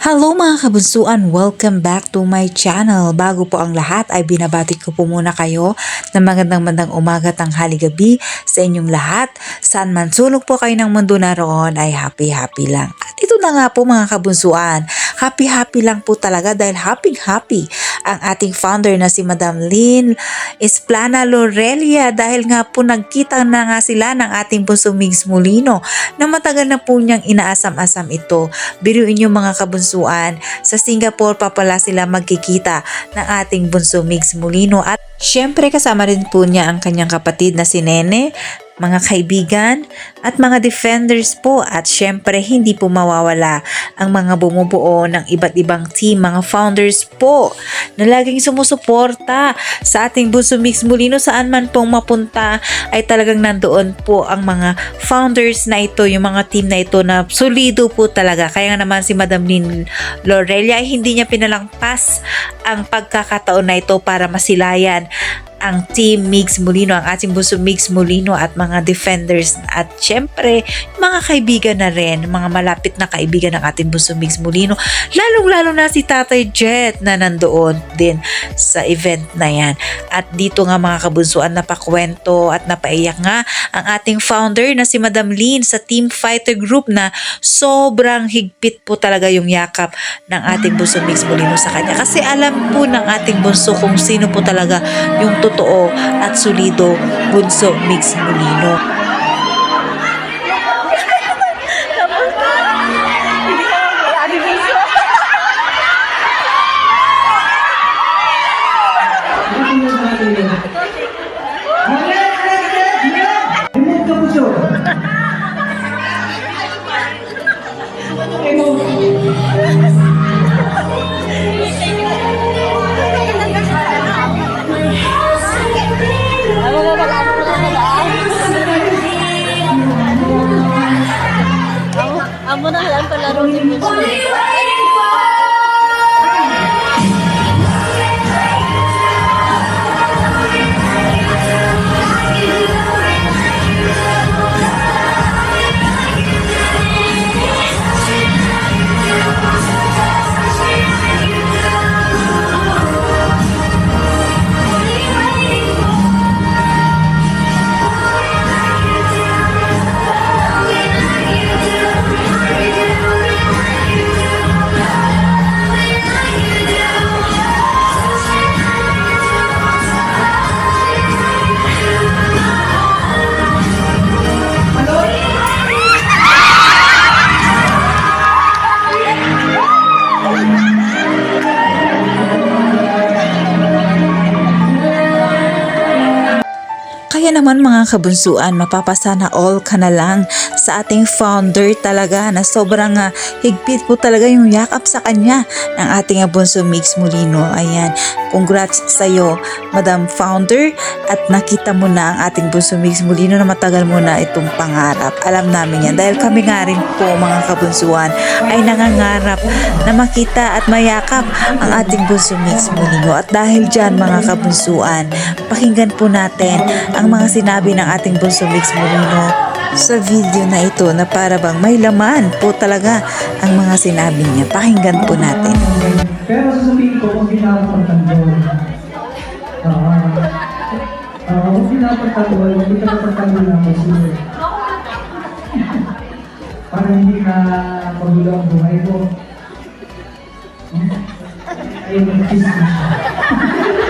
Hello mga kabunsuan! Welcome back to my channel. Bago po ang lahat ay binabati ko po muna kayo ng magandang mandang umaga tanghali gabi sa inyong lahat. Saan man sulok po kayo ng mundo naroon ay happy happy lang. At ito na nga po mga kabunsuan. Happy happy lang po talaga dahil happy happy ang ating founder na si Madam Lynn Esplana Lorelia dahil nga po nagkita na nga sila ng ating puso Migs Molino na matagal na po niyang inaasam-asam ito. Biruin yung mga kabunsuan, sa Singapore pa pala sila magkikita ng ating bunso Migs Molino at syempre kasama rin po niya ang kanyang kapatid na si Nene, mga kaibigan at mga defenders po at syempre hindi po mawawala ang mga bumubuo ng iba't ibang team, mga founders po na laging sumusuporta sa ating Bunso Mix Molino saan man pong mapunta ay talagang nandoon po ang mga founders na ito, yung mga team na ito na solido po talaga. Kaya nga naman si Madam Lynn Lorelia ay hindi niya pinalangpas ang pagkakataon na ito para masilayan ang team Migs Molino, ang ating buso Migs Molino at mga defenders at syempre mga kaibigan na rin, mga malapit na kaibigan ng ating buso Migs Molino, lalong-lalo na si Tatay Jet na nandoon din sa event na yan. At dito nga mga kabunsuan napakwento at napaiyak nga ang ating founder na si Madam Lynn sa Team Fighter Group na sobrang higpit po talaga yung yakap ng ating buso Migs Molino sa kanya. Kasi alam po ng ating bunso kung sino po talaga yung totoo at solido bunso Mix Molino. Amo na lang palaro ni Kaya naman mga kabunsuan, mapapasana all ka na lang sa ating founder talaga na sobrang ah, higpit po talaga yung yakap sa kanya ng ating ah, bunso Mix Molino. Ayan, congrats sa iyo Madam Founder at nakita mo na ang ating bunso Mix Molino na matagal mo na itong pangarap. Alam namin yan dahil kami nga rin po mga kabunsuan ay nangangarap na makita at mayakap ang ating bunso Mix Molino. At dahil dyan mga kabunsuan, pakinggan po natin ang mga sinabi ng ating bunso Mix Molino sa video na ito na para bang may laman po talaga ang mga sinabi niya. Pakinggan po natin. Pero sasabihin ko kung pinapagtanggol. Ah, ah, kung pinapagtanggol, kung pinapagtanggol na ako sino. Para hindi na pagulo ang buhay ko. Ayun, siya.